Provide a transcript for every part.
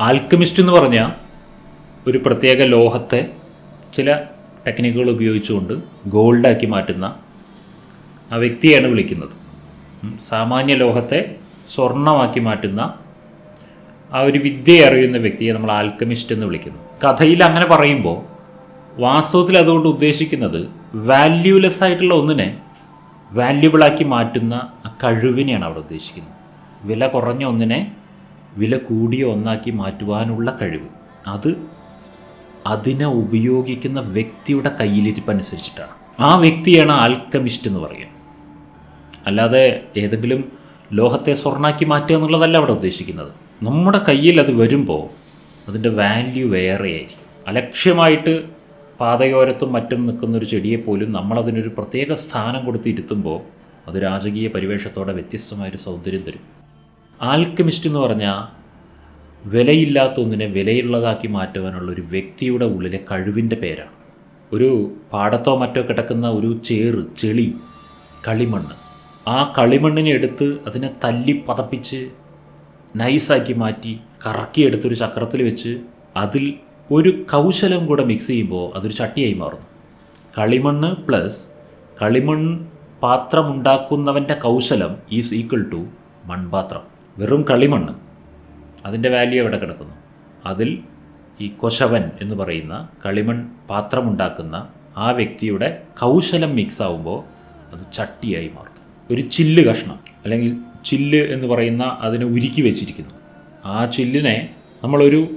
Alchemist എന്ന് പറഞ്ഞാൽ ഒരു പ്രത്യേക ലോഹത്തെ ചില ടെക്നിക്കുകൾ ഉപയോഗിച്ചുകൊണ്ട് ഗോൾഡാക്കി മാറ്റുന്ന ആ വ്യക്തിയാണ് വിളിക്കുന്നത്. സാമാന്യ ലോഹത്തെ സ്വർണമാക്കി മാറ്റുന്ന ആ ഒരു വിദ്യ അറിയുന്ന വ്യക്തിയെ നമ്മൾ ആൽക്കമിസ്റ്റ് എന്ന് വിളിക്കുന്നു. കഥയിൽ അങ്ങനെ പറയുമ്പോൾ വാസ്തവത്തിൽ അതുകൊണ്ട് ഉദ്ദേശിക്കുന്നത് വാല്യൂലെസ് ആയിട്ടുള്ള ഒന്നിനെ വാല്യുബിളാക്കി മാറ്റുന്ന ആ കഴിവിനെയാണ് അവിടെ ഉദ്ദേശിക്കുന്നത്. വില കുറഞ്ഞ ഒന്നിനെ വില കൂടിയ ഒന്നാക്കി മാറ്റുവാനുള്ള കഴിവ്. അത് അതിനെ ഉപയോഗിക്കുന്ന വ്യക്തിയുടെ കയ്യിലിരിപ്പനുസരിച്ചിട്ടാണ്. ആ വ്യക്തിയാണ് ആൽക്കമിസ്റ്റ് എന്ന് പറയുക. അല്ലാതെ ഏതെങ്കിലും ലോഹത്തെ സ്വർണാക്കി മാറ്റുക എന്നുള്ളതല്ല അവിടെ ഉദ്ദേശിക്കുന്നത്. നമ്മുടെ കയ്യിൽ അത് വരുമ്പോൾ അതിന്റെ വാല്യൂ വേറെ ആയിരിക്കും അലക്ഷ്യമായിട്ട് പാതയോരത്തും മറ്റും നിൽക്കുന്ന ഒരു ചെടിയെ പോലും നമ്മളതിനൊരു പ്രത്യേക സ്ഥാനം കൊടുത്ത് ഇരുത്തുമ്പോൾ അത് രാജകീയ പരിവേഷത്തോടെ വ്യത്യസ്തമായൊരു സൗന്ദര്യം തരും. ആൽക്കമിസ്റ്റ് എന്ന് പറഞ്ഞാൽ വിലയില്ലാത്ത ഒന്നിനെ വിലയുള്ളതാക്കി മാറ്റുവാനുള്ള ഒരു വ്യക്തിയുടെ ഉള്ളിലെ കഴിവിന്റെ പേരാണ്. ഒരു പാടത്തോ മറ്റോ കിടക്കുന്ന ഒരു ചേറ് ചെളി കളിമണ്ണ്. ആ കളിമണ്ണിനെ എടുത്ത് അതിനെ തല്ലി പതപ്പിച്ച് നൈസാക്കി മാറ്റി കറക്കിയെടുത്തൊരു ചക്രത്തിൽ വെച്ച് അതിൽ ഒരു കൗശലം കൂടെ മിക്സ് ചെയ്യുമ്പോൾ അതൊരു ചട്ടിയായി മാറുന്നു. കളിമണ്ണ് പ്ലസ് കളിമൺ പാത്രമുണ്ടാക്കുന്നവന്റെ കൗശലം ഈസ് ഈക്വൽ ടു മൺപാത്രം. വെറും കളിമണ്ണ്. അതിന്റെ വാല്യൂ എവിടെ കിടക്കുന്നു? അതിൽ ഈ കൊശവൻ എന്ന് പറയുന്ന കളിമൺ പാത്രമുണ്ടാക്കുന്ന ആ വ്യക്തിയുടെ കൗശലം മിക്സ് ആവുമ്പോൾ അത് ചട്ടിയായി മാറും. ഒരു ചില്ല് കഷ്ണം അല്ലെങ്കിൽ ചില്ല് എന്ന് പറയുന്ന അതിനെ ഉരുക്കി വെച്ചിരിക്കുന്നു. ആ ചില്ലിനെ നമ്മളൊരു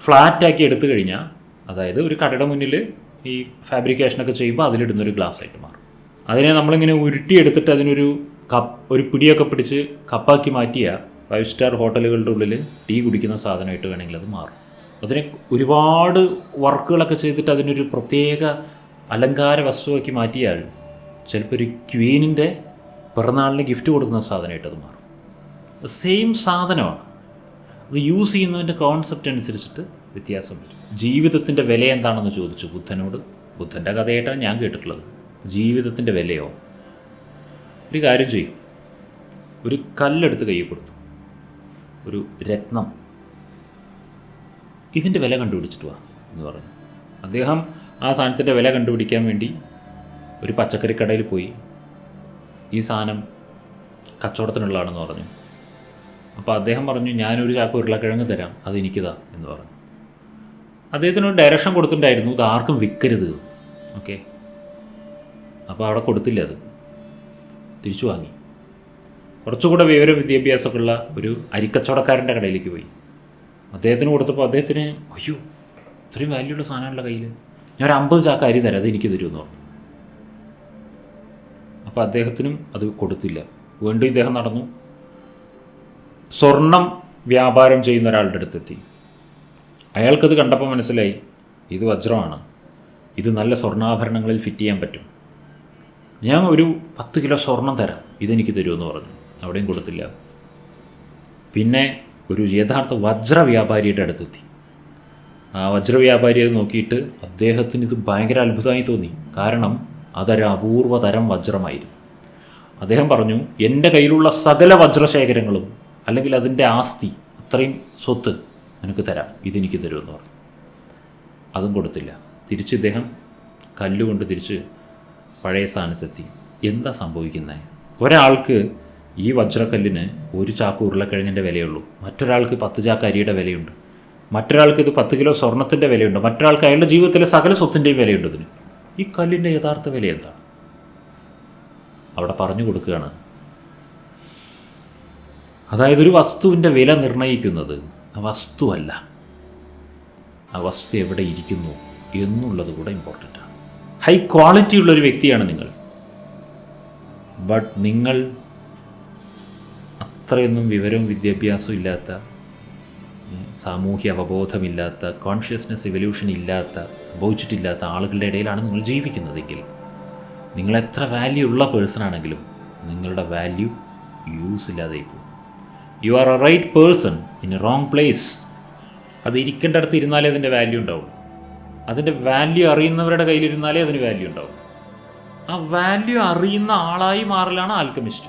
ഫ്ലാറ്റാക്കി എടുത്തു കഴിഞ്ഞാൽ അതായത് ഒരു കടയുടെ മുന്നിൽ ഈ ഫാബ്രിക്കേഷനൊക്കെ ചെയ്യുമ്പോൾ അതിലിടുന്നൊരു ഗ്ലാസ് ആയിട്ട് മാറും. അതിനെ നമ്മളിങ്ങനെ ഉരുട്ടിയെടുത്തിട്ട് അതിനൊരു കപ്പ് ഒരു പിടിയൊക്കെ പിടിച്ച് കപ്പാക്കി മാറ്റിയ ഫൈവ് സ്റ്റാർ ഹോട്ടലുകളുടെ ഉള്ളിൽ ടീ കുടിക്കുന്ന സാധനമായിട്ട് വേണമെങ്കിൽ അത് മാറും. അതിനെ ഒരുപാട് വർക്കുകളൊക്കെ ചെയ്തിട്ട് അതിനൊരു പ്രത്യേക അലങ്കാര വസ്തുവാക്കി മാറ്റിയാൽ ചിലപ്പോൾ ഒരു ക്വീനിന്റെ പിറന്നാളിന് ഗിഫ്റ്റ് കൊടുക്കുന്ന സാധനമായിട്ട് അത് മാറും. സെയിം സാധനമാണ്. അത് യൂസ് ചെയ്യുന്നതിന്റെ കോൺസെപ്റ്റ് അനുസരിച്ചിട്ട് വ്യത്യാസം വരും. ജീവിതത്തിന്റെ വില എന്താണെന്ന് ചോദിച്ചു ബുദ്ധനോട്. ബുദ്ധന്റെ കഥയായിട്ടാണ് ഞാൻ കേട്ടിട്ടുള്ളത്. ജീവിതത്തിന്റെ വിലയോ ഒരു കാര്യം ചെയ്യും. ഒരു കല്ലെടുത്ത് കയ്യിൽ കൊടുത്തു. ഒരു രത്നം. ഇതിന്റെ വില കണ്ടുപിടിച്ചിട്ട് വാ എന്ന് പറഞ്ഞു. അദ്ദേഹം ആ സാധനത്തിന്റെ വില കണ്ടുപിടിക്കാൻ വേണ്ടി ഒരു പച്ചക്കറി കടയിൽ പോയി. ഈ സാധനം കച്ചവടത്തിനുള്ളതാണെന്ന് പറഞ്ഞു. അപ്പോൾ അദ്ദേഹം പറഞ്ഞു ഞാനൊരു ചാക്ക് ഉരുളക്കിഴങ്ങ് തരാം. അത് എനിക്കിതാ എന്ന് പറഞ്ഞു. അദ്ദേഹത്തിന് ഒരു ഡയറക്ഷൻ കൊടുത്തിട്ടുണ്ടായിരുന്നു ഇത് ആർക്കും വിൽക്കരുത് ഓക്കെ അപ്പോൾ അവിടെ കൊടുത്തില്ല അത്. തിരിച്ചു വാങ്ങി. കുറച്ചുകൂടെ വിവര വിദ്യാഭ്യാസമൊക്കെ ഉള്ള ഒരു അരിക്കച്ചവടക്കാരന്റെ കടയിലേക്ക് പോയി. അദ്ദേഹത്തിന് കൊടുത്തപ്പോൾ അദ്ദേഹത്തിന് അയ്യോ ഇത്രയും വാല്യുള്ള സാധനമുള്ള കയ്യിൽ ഞാൻ ഒരു അമ്പത് ചാക്ക അരി തരാം അത് എനിക്ക് തരുമെന്ന് പറഞ്ഞു. അപ്പോൾ അദ്ദേഹത്തിനും അത് കൊടുത്തില്ല. വീണ്ടും ഇദ്ദേഹം നടന്നു. സ്വർണം വ്യാപാരം ചെയ്യുന്ന ഒരാളുടെ അടുത്തെത്തി. അയാൾക്കത് കണ്ടപ്പോൾ മനസ്സിലായി ഇത് വജ്രമാണ്. ഇത് നല്ല സ്വർണാഭരണങ്ങളിൽ ഫിറ്റ് ചെയ്യാൻ പറ്റും. ഞാൻ ഒരു പത്ത് കിലോ സ്വർണം തരാം. ഇതെനിക്ക് തരുമെന്ന് പറഞ്ഞു. അവിടെയും കൊടുത്തില്ല. പിന്നെ ഒരു യഥാർത്ഥ വജ്ര വ്യാപാരിയുടെ അടുത്തെത്തി. ആ വജ്ര വ്യാപാരിയെ നോക്കിയിട്ട് അദ്ദേഹത്തിന് ഇത് ഭയങ്കര അത്ഭുതമായി തോന്നി. കാരണം അതൊരു അപൂർവ തരം വജ്രമായിരുന്നു. അദ്ദേഹം പറഞ്ഞു എന്റെ കയ്യിലുള്ള സകല വജ്രശേഖരങ്ങളും അല്ലെങ്കിൽ അതിന്റെ ആസ്തി അത്രയും സ്വത്ത് നിനക്ക് തരാം. ഇതെനിക്ക് തരുമെന്ന് പറഞ്ഞു. അതും കൊടുത്തില്ല. തിരിച്ച് ഇദ്ദേഹം കല്ലുകൊണ്ട് തിരിച്ച് പഴയ സ്ഥാനത്തെത്തി. എന്താ സംഭവിക്കുന്നത് ഒരാൾക്ക് ഈ വജ്രക്കല്ലിന് ഒരു ചാക്ക് ഉരുളക്കിഴങ്ങിന്റെ വിലയുള്ളൂ. മറ്റൊരാൾക്ക് പത്ത് ചാക്ക് അരിയുടെ വിലയുണ്ട്. മറ്റൊരാൾക്ക് ഇത് പത്ത് കിലോ സ്വർണത്തിന്റെ വിലയുണ്ട്. മറ്റൊരാൾക്ക് അയാളുടെ ജീവിതത്തിലെ സകല സ്വത്തിന്റെയും വിലയുണ്ട് ഇതിന്. ഈ കല്ലിന്റെ യഥാർത്ഥ വില എന്താണ്? അവിടെ പറഞ്ഞു കൊടുക്കുകയാണ്. അതായത് ഒരു വസ്തുവിന്റെ വില നിർണയിക്കുന്നത് ആ വസ്തുവല്ല ആ വസ്തു എവിടെ ഇരിക്കുന്നു എന്നുള്ളത് കൂടെ ഇമ്പോർട്ടന്റ് ആണ് ഹൈ ക്വാളിറ്റി ഉള്ള ഒരു വ്യക്തിയാണ് നിങ്ങൾ. ബട്ട് നിങ്ങൾ അത്രയൊന്നും വിവരവും വിദ്യാഭ്യാസവും ഇല്ലാത്ത സാമൂഹ്യ അവബോധമില്ലാത്ത കോൺഷ്യസ്നെസ് എവല്യൂഷൻ ഇല്ലാത്ത സംഭവിച്ചിട്ടില്ലാത്ത ആളുകളുടെ ഇടയിലാണ് നിങ്ങൾ ജീവിക്കുന്നതെങ്കിൽ നിങ്ങൾ എത്ര വാല്യൂ ഉള്ള പേഴ്സൺ ആണെങ്കിലും നിങ്ങളുടെ വാല്യൂ യൂസ് ഇല്ലാതെ പോകും. You are a right person in a wrong place അത് ഇരിക്കേണ്ടടുത്ത് ഇരുന്നാലേ അതിന്റെ വാല്യൂ ഉണ്ടാവും അതിന്റെ വാല്യൂ അറിയുന്നവരുടെ കയ്യിലിരുന്നാലേ അതിന് വാല്യൂ ഉണ്ടാവും. ആ വാല്യൂ അറിയുന്ന ആളായി മാറലാണ് ആൽക്കമിസ്റ്റ്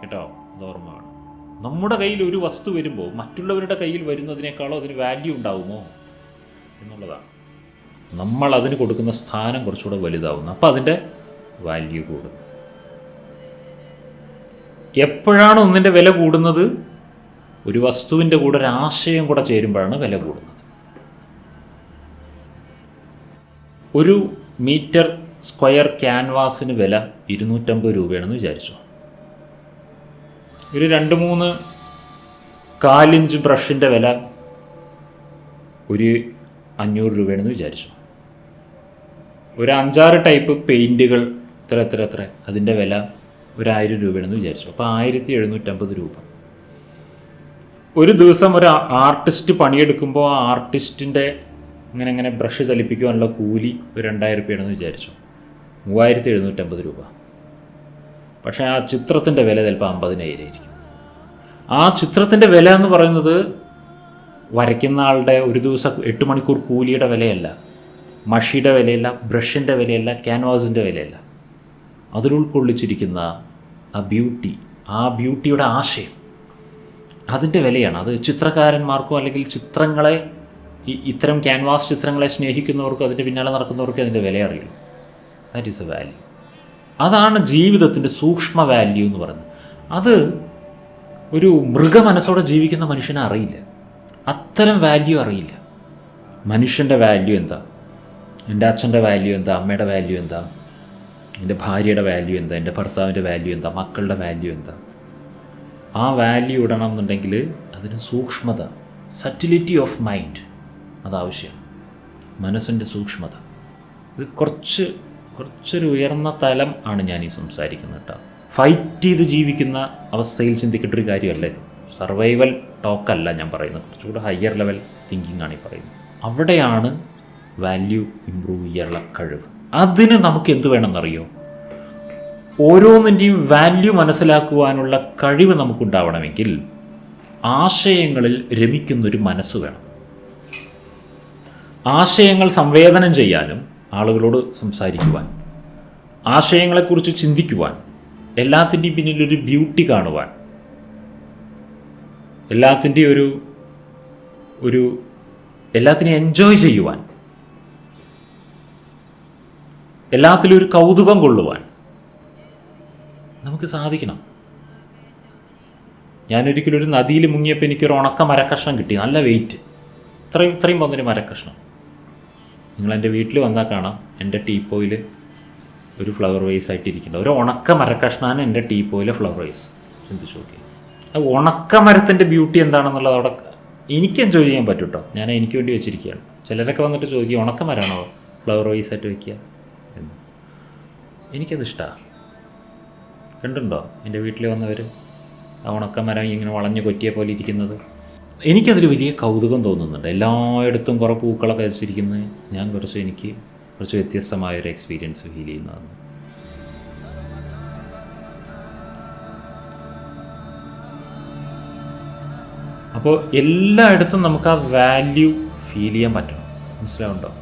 കേട്ടോ? അത് ഓർമ്മ വേണം. നമ്മുടെ കയ്യിൽ ഒരു വസ്തു വരുമ്പോൾ മറ്റുള്ളവരുടെ കയ്യിൽ വരുന്നതിനേക്കാളോ അതിന് വാല്യൂ ഉണ്ടാവുമോ? എന്നുള്ളതാണ്. നമ്മൾ അതിന് കൊടുക്കുന്ന സ്ഥാനം കുറച്ചുകൂടെ വലുതാവുന്നു. അപ്പോൾ അതിന്റെ വാല്യൂ കൂടുന്നു. എപ്പോഴാണ് ഒന്നിന്റെ വില കൂടുന്നത്? ഒരു വസ്തുവിന്റെ കൂടെ ഒരാശയം കൂടെ ചേരുമ്പോഴാണ് വില കൂടുന്നത്. ഒരു മീറ്റർ സ്ക്വയർ ക്യാൻവാസിന് വില ഇരുന്നൂറ്റമ്പത് രൂപയാണെന്ന് വിചാരിച്ചു. ഒരു രണ്ട് മൂന്ന് കാലിഞ്ച് ബ്രഷിന്റെ വില ഒരു അഞ്ഞൂറ് രൂപയാണെന്ന് വിചാരിച്ചു. ഒരു അഞ്ചാറ് ടൈപ്പ് പെയിന്റുകൾ ഇത്ര എത്ര എത്ര അതിന്റെ വില ഒരായിരം രൂപയാണെന്ന് വിചാരിച്ചു. അപ്പോൾ ആയിരത്തി എഴുന്നൂറ്റമ്പത് രൂപ. ഒരു ദിവസം ഒരു ആർട്ടിസ്റ്റ് പണിയെടുക്കുമ്പോൾ ആ ആർട്ടിസ്റ്റിന്റെ ഇങ്ങനെ അങ്ങനെ ബ്രഷ് ചലിപ്പിക്കുവാനുള്ള കൂലി ഒരു രണ്ടായിരം രൂപയാണെന്ന് വിചാരിച്ചു. മൂവായിരത്തി എഴുന്നൂറ്റമ്പത് രൂപ. പക്ഷേ ആ ചിത്രത്തിന്റെ വില ചിലപ്പോൾ അമ്പതിനായിരം ആയിരിക്കും ആ ചിത്രത്തിന്റെ വില എന്ന് പറയുന്നത് വരയ്ക്കുന്ന ആളുടെ ഒരു ദിവസം എട്ട് മണിക്കൂർ കൂലിയുടെ വിലയല്ല. മഷിയുടെ വിലയല്ല ബ്രഷിന്റെ വിലയല്ല ക്യാൻവാസിന്റെ വിലയല്ല. അതിൽ ഉൾക്കൊള്ളിച്ചിരിക്കുന്ന ആ ബ്യൂട്ടി ആ ബ്യൂട്ടിയുടെ ആശയം അതിന്റെ വിലയാണ്. അത് ചിത്രകാരന്മാർക്കോ അല്ലെങ്കിൽ ചിത്രങ്ങളെ ഈ ഇത്തരം ക്യാൻവാസ് ചിത്രങ്ങളെ സ്നേഹിക്കുന്നവർക്കോ അതിന്റെ പിന്നാലെ നടക്കുന്നവർക്കോ അതിന്റെ വില അറിയുള്ളൂ ദാറ്റ് ഈസ് എ വാല്യൂ അതാണ് ജീവിതത്തിന്റെ സൂക്ഷ്മ വാല്യൂ എന്ന് പറയുന്നത്. അത് ഒരു മൃഗ മനസ്സോടെ ജീവിക്കുന്ന മനുഷ്യനെ അറിയില്ല. അത്തരം വാല്യൂ അറിയില്ല. മനുഷ്യന്റെ വാല്യൂ എന്താ? എന്റെ അച്ഛന്റെ വാല്യൂ എന്താ? അമ്മയുടെ വാല്യൂ എന്താ? എന്റെ ഭാര്യയുടെ വാല്യൂ എന്താ? എന്റെ ഭർത്താവിന്റെ വാല്യൂ എന്താ? മക്കളുടെ വാല്യൂ എന്താ? ആ വാല്യൂ ഇടണം എന്നുണ്ടെങ്കിൽ അതിന് സൂക്ഷ്മത സറ്റിലിറ്റി ഓഫ് മൈൻഡ് അതാവശ്യം. മനസ്സിന്റെ സൂക്ഷ്മത. ഇത് കുറച്ച് കുറച്ചൊരു ഉയർന്ന തലം ആണ് ഞാൻ ഈ സംസാരിക്കുന്നത് കേട്ടോ. ഫൈറ്റ് ചെയ്ത് ജീവിക്കുന്ന അവസ്ഥയിൽ ചിന്തിക്കേണ്ട ഒരു കാര്യമല്ല ഇത്? സർവൈവൽ ടോക്കല്ല ഞാൻ പറയുന്നത്. കുറച്ചുകൂടെ ഹയർ ലെവൽ തിങ്കിങ് ആണ് ഈ പറയുന്നത്. അവിടെയാണ് വാല്യൂ ഇമ്പ്രൂവ് ചെയ്യാനുള്ള കഴിവ്. അതിന് നമുക്ക് എന്ത് വേണമെന്നറിയോ? ഓരോന്നിന്റെയും വാല്യൂ മനസ്സിലാക്കുവാനുള്ള കഴിവ് നമുക്കുണ്ടാവണമെങ്കിൽ ആശയങ്ങളിൽ രമിക്കുന്നൊരു മനസ്സ് വേണം. ആശയങ്ങൾ സംവേദനം ചെയ്യാനും ആളുകളോട് സംസാരിക്കുവാൻ ആശയങ്ങളെക്കുറിച്ച് ചിന്തിക്കുവാൻ എല്ലാത്തിന്റെയും പിന്നിലൊരു ബ്യൂട്ടി കാണുവാൻ എല്ലാത്തിന്റെയും ഒരു ഒരു എല്ലാത്തിനെയും എൻജോയ് ചെയ്യുവാൻ എല്ലാത്തിലും ഒരു കൗതുകം കൊള്ളുവാൻ നമുക്ക് സാധിക്കണം. ഞാനൊരിക്കലും ഒരു നദിയിൽ മുങ്ങിയപ്പോൾ എനിക്കൊരു ഉണക്ക മരക്കഷ്ണം കിട്ടി. നല്ല വെയിറ്റ് ഇത്രയും ഇത്രയും പോകുന്നൊരു മരക്കഷ്ണം. നിങ്ങൾ എന്റെ വീട്ടിൽ വന്നാൽ കാണാം. എന്റെ ടീപ്പോയിൽ ഒരു ഫ്ലവർ വൈസ് ആയിട്ടിരിക്കുന്നത് ഒരു ഉണക്ക മരക്കഷ്ണാണ് എന്റെ ടീപ്പോയിലെ ഫ്ലവർ വൈസ് ചിന്തിച്ചു നോക്കി. ഉണക്ക മരത്തിന്റെ ബ്യൂട്ടി എന്താണെന്നുള്ളത് അവിടെ എനിക്ക് എൻജോയ് ചെയ്യാൻ പറ്റും കേട്ടോ ഞാൻ എനിക്ക് വേണ്ടി വെച്ചിരിക്കുകയാണ്. ചിലരൊക്കെ വന്നിട്ട് ചോദിക്കും ഉണക്ക മരമാണോ ഫ്ലവർ വൈസ് ആയിട്ട് വെക്കുക? എന്ന്. എനിക്കത് ഇഷ്ടമാണ് കണ്ടുണ്ടോ എന്റെ വീട്ടിൽ വന്നവർ ആ ഉണക്കമരം ഇങ്ങനെ വളഞ്ഞു കൊറ്റിയ പോലെ ഇരിക്കുന്നത്? എനിക്കതിൽ വലിയ കൗതുകം തോന്നുന്നുണ്ട്. എല്ലായിടത്തും കുറേ പൂക്കളൊക്കെ വെച്ചിരിക്കുന്നത് ഞാൻ കുറച്ച് എനിക്ക് കുറച്ച് വ്യത്യസ്തമായ ഒരു എക്സ്പീരിയൻസ് ഫീൽ ചെയ്യുന്നതാണ്. അപ്പോൾ എല്ലായിടത്തും നമുക്ക് ആ വാല്യൂ ഫീൽ ചെയ്യാൻ പറ്റണം. മനസ്സിലാവുണ്ടോ